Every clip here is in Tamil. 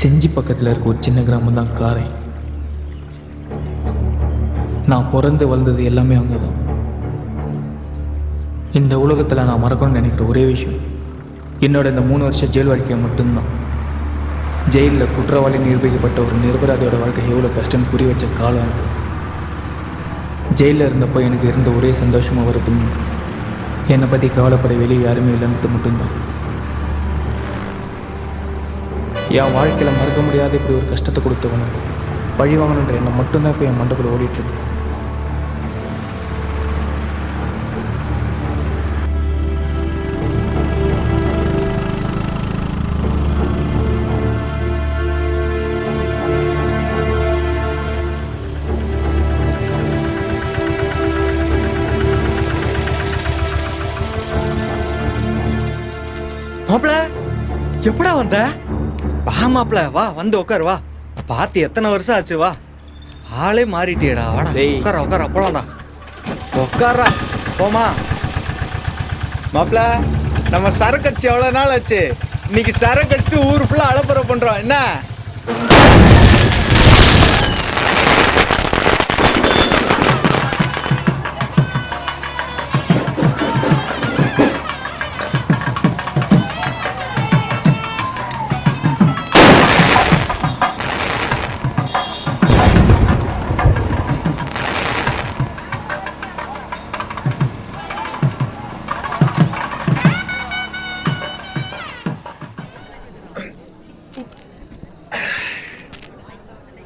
செஞ்சி பக்கத்தில் இருக்க ஒரு சின்ன கிராமம் தான் காரை. நான் பிறந்து வளர்ந்தது எல்லாமே அங்கே தான் இந்த உலகத்தில் நான் மறக்கணும்னு நினைக்கிற ஒரே விஷயம் என்னோட இந்த மூணு வருஷம் ஜெயில் வாழ்க்கையை மட்டும்தான். ஜெயிலில் குற்றவாளி நிரூபிக்கப்பட்ட ஒரு நிரபராதியோட வாழ்க்கை எவ்வளோ கஷ்டம்னு புரிய வச்ச காலம் அது. ஜெயிலில் இருந்தப்போ எனக்கு இருந்த ஒரே சந்தோஷமாக வருதும் என்னை பற்றி கவலைப்பட வெளியே யாருமே இல்லைன்னு மட்டும்தான். என் வாழ்க்கையில் மறக்க முடியாத இப்படி ஒரு கஷ்டத்தை கொடுத்தவன பழி வாங்கணுன்ற எண்ணம் மட்டும்தான் இப்போ என் மண்டக்குள்ள ஓடிட்டுருக்கு. மாப்பிள எப்படா வந்த? மாப்பிள வா வந்து உட்காரு வா. பார்த்து எத்தனை வருஷம் ஆச்சு வா. ஆளே மாறிட்டியடா வாடா. உட்கார உட்கார போலாம்டா. உட்காரா போமா மாப்பிள நம்ம சரக்கு அடிச்சு எவ்வளோ நாள் ஆச்சு? இன்னைக்கு சரக்கு அடிச்சுட்டு ஊர் ஃபுல்லாக அலப்பறை பண்றோம். என்ன?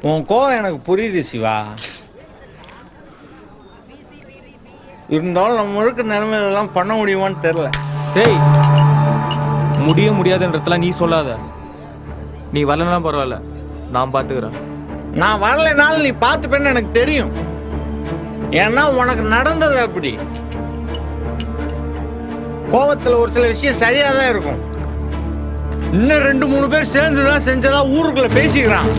உன் கோவம் எனக்கு புரியுது சிவா. இருந்தாலும் நம்ம முழுக்க நிலைமை இதெல்லாம் பண்ண முடியுமான்னு தெரில டேய் முடிய முடியாதுன்றதெல்லாம் நீ சொல்லாத. நீ வரலனா பரவாயில்ல நான் பார்த்துக்கிறேன் நான் வரலைனாலும் நீ பார்த்துப்பேன்னு எனக்கு தெரியும். ஏன்னா உனக்கு நடந்தது அப்படி. கோவத்துல ஒரு சில விஷயம் சரியா தான் இருக்கும். இன்னும் ரெண்டு மூணு பேர் சேர்ந்து தான் செஞ்சதா ஊருக்குள்ள பேசிக்கிறான்.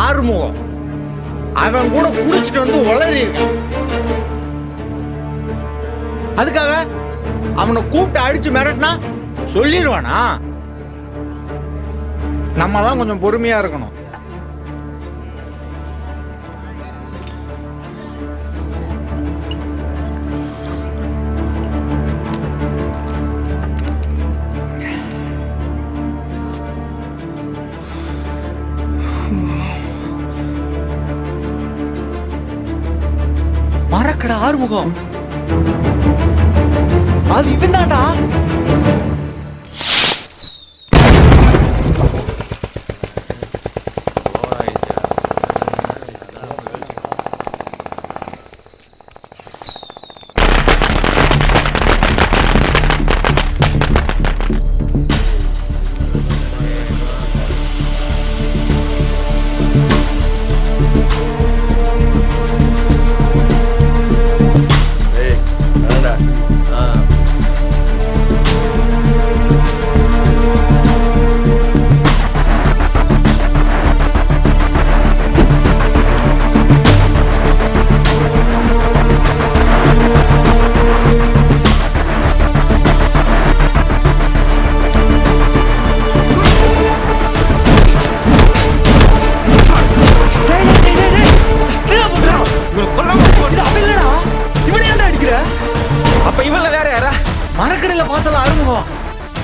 ஆறுமுகம். அவன் கூட குடிச்சிட்டு வந்து உளறி அதுக்காக அவனை கூப்பிட்டு அடிச்சு மிரட்டினா சொல்லிடுவானா? நம்ம தான் கொஞ்சம் பொறுமையா இருக்கணும். ஆறுமுகம். அது இவன் தான்டா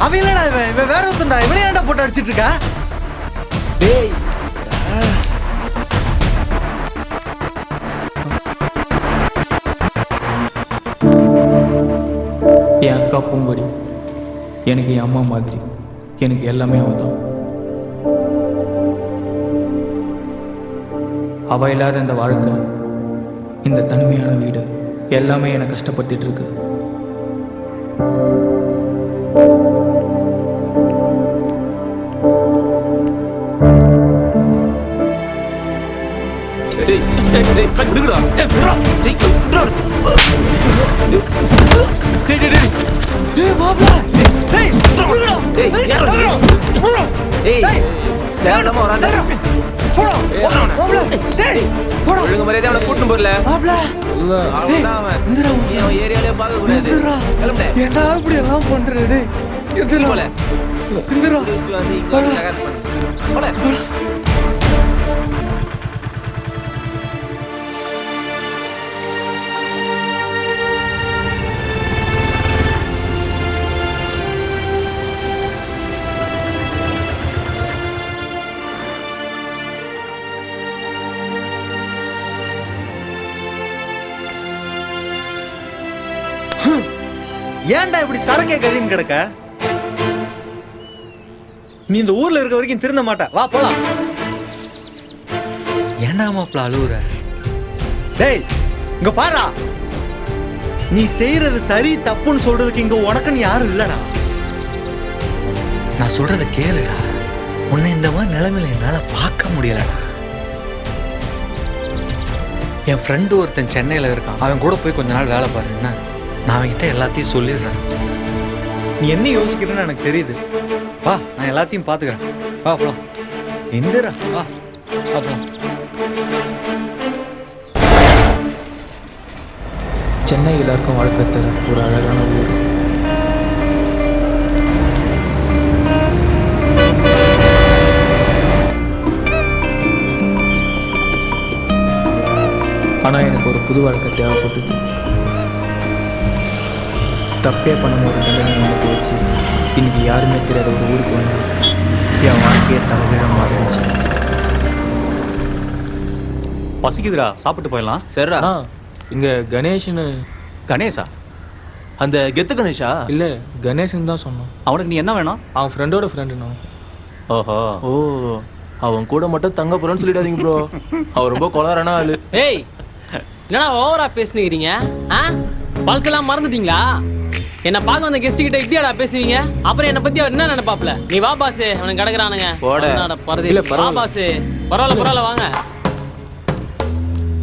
அவன் இல்லடா இவன் இவன் வேற ஒருத்தன்டா. இவனே ஏன்டா போட்டு அடிச்சிட்டு இருக்கா டேய். என் அக்கா பூங்கொடி. எனக்கு என் அம்மா மாதிரி. எனக்கு எல்லாமே அவ தான். அவ இல்லாத இந்த வாழ்க்கை இந்த தனிமையான வீடு எல்லாமே என்னை கஷ்டப்படுத்திட்டு இருக்கு ஒழுங்கு மரியாதை அவனை கூட்டிட்டு போறல அவன் ஏரியாலே பார்க்க கூடாது ஏன்டா இப்படி எல்லாம் பண்ற டேய் எதிரா போல இந்திரா ஏன்டா இப்படி சரக்கே கதின்னு கிடக்க? நீ இந்த ஊர்ல இருக்க வரைக்கும் திருந்த மாட்ட. வா போலாம். ஏன்டா மாப்பிள அழுவுற? டேய் இங்க பாரா. நீ செய்யறது சரி தப்புன்னு சொல்றதுக்கு இங்க உனக்குன்னு யாரும் இல்லடா. நான் சொல்றத கேளுடா. உன்னை இந்த மாதிரி நிலைமையில என்னால பார்க்க முடியலடா. என் ஃப்ரெண்டு ஒருத்தன் சென்னையில் இருக்கான். அவன் கூட போய் கொஞ்ச நாள் வேலை பாருன்னா நான் அவன்கிட்ட எல்லாத்தையும் சொல்லிடுறேன். நீ என்ன யோசிக்கிறேன்னு எனக்கு தெரியுது. வா நான் எல்லாத்தையும் பார்த்துக்கிறேன். வா அப்புறம் எந்திரா வா அப்புறம் சென்னை எல்லாருக்கும் வாழ்க்கை ஒரு அழகான ஊர். ஆனால் எனக்கு ஒரு புது வாழ்க்கை தேவைப்பட்டது. தப்பே பண்ண ஒரு தண்டனை எனக்கு வச்சு இன்னைக்கு யாருமே தெரியாத ஒரு ஊருக்கு வந்து என் வாழ்க்கையை தலைவீழ மாறிடுச்சு. பசிக்குதுடா சாப்பிட்டு போயிடலாம். சரிடா. இங்கே கணேஷ்னு கணேஷா? அந்த கெத்து கணேஷா? இல்லை கணேஷ்னு தான் சொன்னான் அவனுக்கு நீ என்ன வேணும்? அவன் ஃப்ரெண்டோட ஃப்ரெண்டுண்ணா ஓஹோ. ஓ அவன் கூட மட்டும் தங்க போறேன்னு சொல்லிடாதீங்க ப்ரோ அவர் ரொம்ப கொலாரான ஆளு. ஏய் என்னடா ஓவரா பேசுனீங்க ஆ? பழசெல்லாம் மறந்துட்டீங்களா? என்ன பார்க்க வந்த கெஸ்ட் கிட்ட இப்படியாடா பேசுவீங்க? அப்புறம் என்ன பத்தி அவர் என்ன நினைப்பாப்ல நீ வா பாஸ் அவனுக்கு கிடக்குறானுங்க. இல்ல, வா பரவாயில்ல. பாஸ் பரவாயில்ல பரவாயில்ல வாங்க.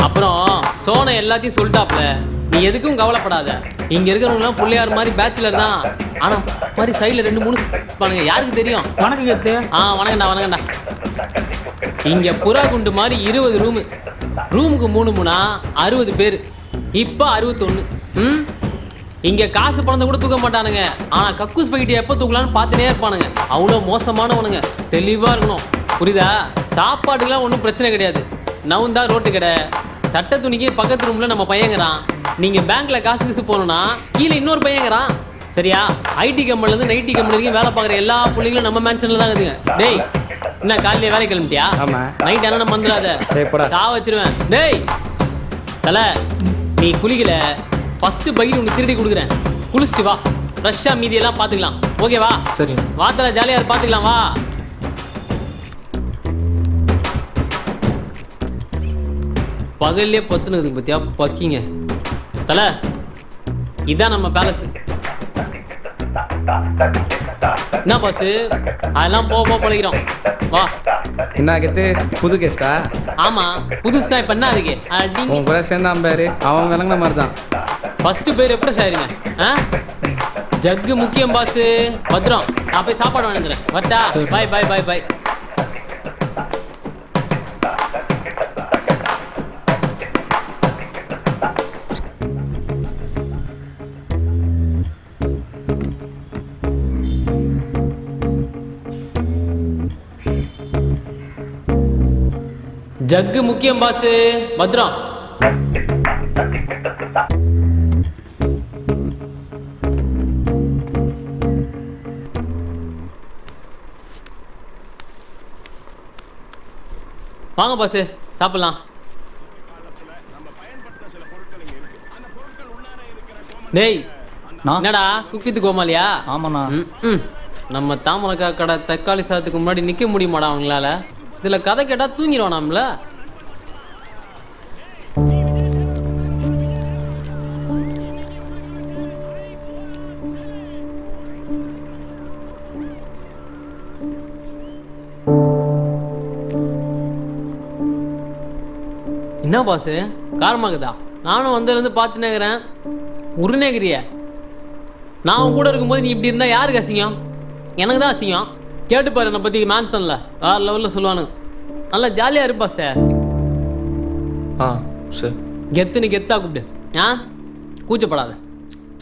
அப்புறம் சோனை எல்லாத்தையும் சொல்லிட்டாப்ல நீ எதுக்கும் கவலைப்படாத. இங்க இருக்கிறவங்கலாம் பிள்ளையார் மாதிரி பேச்சுலர் தான். ஆனா மாதிரி சைடுல ரெண்டு மூணு பாருங்க யாருக்கு தெரியும்? வணக்கம் கெத்து ஆ வணக்கம்டா வணக்கம்டா. இங்க புறா குண்டு மாதிரி இருபது ரூமு ரூமுக்கு மூணு மூணா அறுபது பேர். இப்போ அறுபத்தொன்னு. ம்? இங்க காசு பணத்தை கூட தூக்க மாட்டானுங்க. ஆனா கக்கூஸ் பைக்கிட்டு எப்போ தூக்கலாம்னு பார்த்துனே இருப்பானுங்க. அவ்வளோ மோசமானவனுங்க. தெளிவா இருக்கணும். புரியுதா? சாப்பாடுலாம் ஒன்றும் பிரச்சனை கிடையாது. நவுந்தா ரோட்டு கடை. சட்டை துணிக்கு பக்கத்து ரூம்ல நம்ம பையங்கிறான் நீங்க பேங்க்ல காசு கீசு போகணும்னா கீழே இன்னொரு பையங்கிறான் சரியா? ஐடி கம்பெனில இருந்து நைட்டி கம்பெனி வரைக்கும் வேலை பார்க்குற எல்லா பிள்ளைங்களும் நம்ம மேன்ஷன்ல தான் இருக்குதுங்க. டேய் என்ன காலையில வேலை கிளம்பிட்டியா? ஆமா. நைட் ஆனால் வந்துடாத. டேய், போடா. சா வச்சிருவேன். டேய் தல நீ குளிக்கல. ஃபர்ஸ்ட் பைக் உனக்கு திருடி கொடுக்குறேன். குளிச்சுட்டு வா. ஃப்ரெஷ்ஷாக மீதியெல்லாம் பார்த்துக்கலாம் ஓகேவா சரி வா தல ஜாலியாக பார்த்துக்கலாம் வா. பகல்லே பத்துனுது பத்தியா? பக்கிங்க. தல இதான் நம்ம பேலஸ் என்ன பாஸ் அதெல்லாம் போக போக பழகிறோம் வா. என்ன கெத்து புது கேஸ்டா ஆமா புதுசு தான் இப்ப என்ன அதுக்கு? உன் கூட சேர்ந்தான் பாரு. அவன் விளங்குன மாதிரி தான் ஃபர்ஸ்ட் பேர் எப்படி சாருங்க ஆ? ஜக்கு முக்கியம் பாஸ் பத்ரம். நான் போய் சாப்பாடு வாங்கிக்கிறேன் வரட்டா? பாய் பாய் பாய் பாய் ஜக்கு முக்கியம் பாஸ் பத்ரம் வாங்க பாஸ் சாப்பிடலாம். டேய்? என்னடா குக்கித்து கோமாலியா ஆமாண்ணா. நம்ம தாமரக்கா கடை தக்காளி சாதத்துக்கு முன்னாடி நிக்க முடியுமாடா அவங்களால இதில் கதை கேட்டா தூங்கிடுவோம் நம்மள. என்ன பாசு காரமாகுதா? நானும் வந்ததுலேருந்து பார்த்துனே இருக்கிறேன். உருநேகிறிய நான் உன் கூட இருக்கும்போது நீ இப்படி இருந்தா யாருக்கு அசிங்கம்? எனக்கு தான் அசிங்கம். கேட்டு பாரு என்னை பற்றி மேன்சனில் வேறு லெவலில் சொல்லுவானுங்க. நல்லா ஜாலியாக இருப்பா சார் ஆ சரி கெத்துன்னு கெத்தா கூப்பிடு. ஆ? கூச்சப்படாத.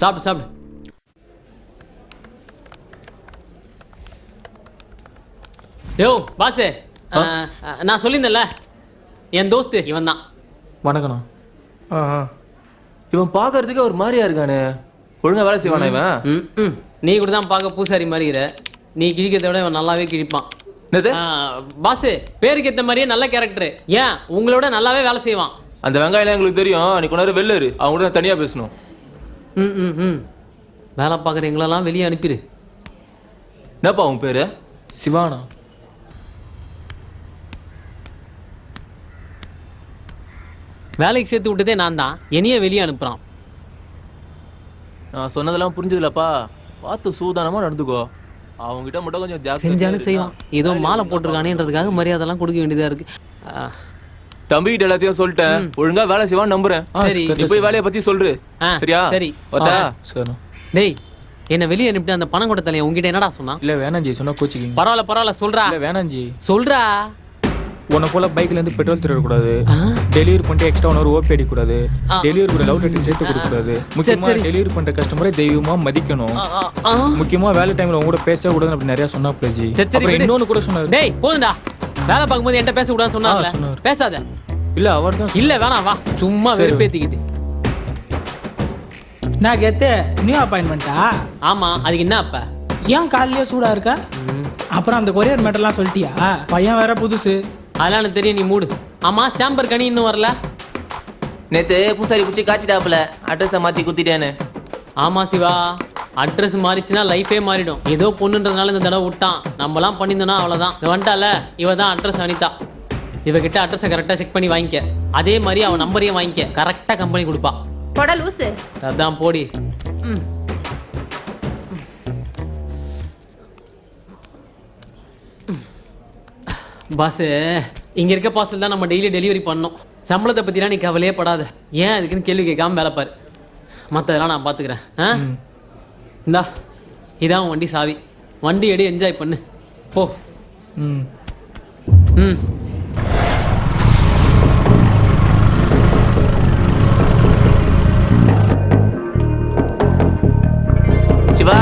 சாப்பிடு சாப்பிடு. யோ பாசு. நான் சொல்லியிருந்தேன்ல. என் தோஸ்து இவன் தான் வணக்கண்ணா. ஆ ஆ. இவன் பார்க்கறதுக்கு ஒரு மாதிரியா இருக்கானே. ஒழுங்கா வேலை செய்வானா இவன்? ம் ம். நீ கூட தான் பார்க்க பூசாரி மாதிரி இருக்கிற நீ கிழிக்கிறத விட இவன் நல்லாவே கிழிப்பான். என்னது? ஆ, பாசு பேருக்கு ஏற்ற மாதிரியே நல்ல கேரக்டர் ஏன்? உங்களோட நல்லாவே வேலை செய்வான். அந்த வெங்காயம் எங்களுக்கு தெரியும். நீ நேரம் வெளில இரு. அவங்க கூட நான் தனியா பேசணும். ம் ம் ம். வேலை பார்க்குற எங்களெல்லாம் வெளியே அனுப்பிடு. என்னப்பா உன் பேரு? சிவானா. வேலைக்கு சேர்த்து விட்டதே நான் தான். என்னையே வெளியே அனுப்புகிறான் நான் சொன்னதெல்லாம் புரிஞ்சதுலப்பா. பார்த்து சூதானமா நடந்துக்கோ. அவங்க கிட்ட மட்டும் கொஞ்சம் செஞ்சாலும். செய்வான். ஏதோ மாலை போட்டிருக்கானேன்றதுக்காக மரியாதைலாம் கொடுக்க வேண்டியதாக இருக்கு. தம்பி கிட்ட எல்லாத்தையும் சொல்லிட்டேன். ஒழுங்கா வேலை செய்வான்னு நம்புறேன். சரி. நீ போய் வேலையை பத்தி சொல்று சரியா? சரி. சரிண்ணா டேய் என்னை வெளியே அனுப்பிட்டு அந்த பணம் கொடுத்த தலையன் உங்ககிட்ட என்னடா சொன்னான்? இல்லை வேணாம் ஜி. சொன்னா கோச்சிக்கிங்க பரவாயில்ல பரவாயில்ல சொல்றா. இல்லை வேணாம் ஜி. சொல்றா. உன்னை போல பைக்ல இருந்து பெட்ரோல் திருடக்கூடாது. டெலிவரி பண்ணிட்டு எக்ஸ்ட்ரா ஒன் ஓபி அடிக்கக்கூடாது ஆ. டெலிவரி கூட லவ் லெட்டர் சேர்த்து கொடுக்கக்கூடாது. முக்கியமா. டெலிவரி பண்ற கஸ்டமரை தெய்வமா மதிக்கணும். முக்கியமா வேலை டைம்ல உங்க கூட பேசவே கூடாதுன்னு அப்படி நிறைய சொன்னாப்ல ஜி. சரி சரி அப்புறம் விடு. இன்னொன்னு கூட சொன்னாரு. டேய் போதும்டா. வேலை பார்க்கும்போது என்கிட்ட பேச கூடாதுன்னு சொன்னாரு. பேசாத. இல்ல அவர் தான் இல்ல வேணாம் வா. சும்மா. வெறுப்பேத்திக்கிட்டு நான் கெத்து நியூ அப்பாயின்மெண்ட்டா ஆமா அதுக்கு என்ன அப்ப? ஏன் காலையிலே சூடா இருக்க? அப்புறம் அந்த கொரியர் மேட்டர்லாம் சொல்லிட்டியா? பையன் வேற புதுசு. அதெல்லாம் எனக்கு தெரியும் நீ மூடு. ஆமா ஸ்டாம்பர் கனி இன்னும் வரல. நேத்து பூசாரி பூச்சி காய்ச்சிட்டாப்புல அட்ரஸை மாத்தி குத்திட்டேன்னு. ஆமா சிவா. அட்ரஸ் மாறிச்சுன்னா லைஃபே மாறிடும். ஏதோ பொண்ணுன்றதுனால இந்த தடவை விட்டான். நம்மலாம் பண்ணியிருந்தோம்னா அவ்வளோதான் வந்துட்டால இவ தான் அட்ரஸ் அனிதா. இவகிட்ட அட்ரஸை கரெக்டாக செக் பண்ணி வாங்கிக்க. அதே மாதிரி அவன் நம்பரையும் வாங்கிக்க. கரெக்டாக கம்பெனி கொடுப்பா. போட லூசு அதான் போடி. ம். பாஸு இங்கே இருக்க பார்சல் தான் நம்ம டெய்லி டெலிவரி பண்ணோம் சம்பளத்தை பற்றிலாம் நீ கவலையே படாத. ஏன் அதுக்குன்னு கேள்வி கேட்காம வேலை பாரு. மற்றதெல்லாம் நான் பார்த்துக்கிறேன் ஆ? இந்தா இதான் உன் வண்டி சாவி. வண்டி எடி என்ஜாய் பண்ணு. போ. ம். ம். சிவா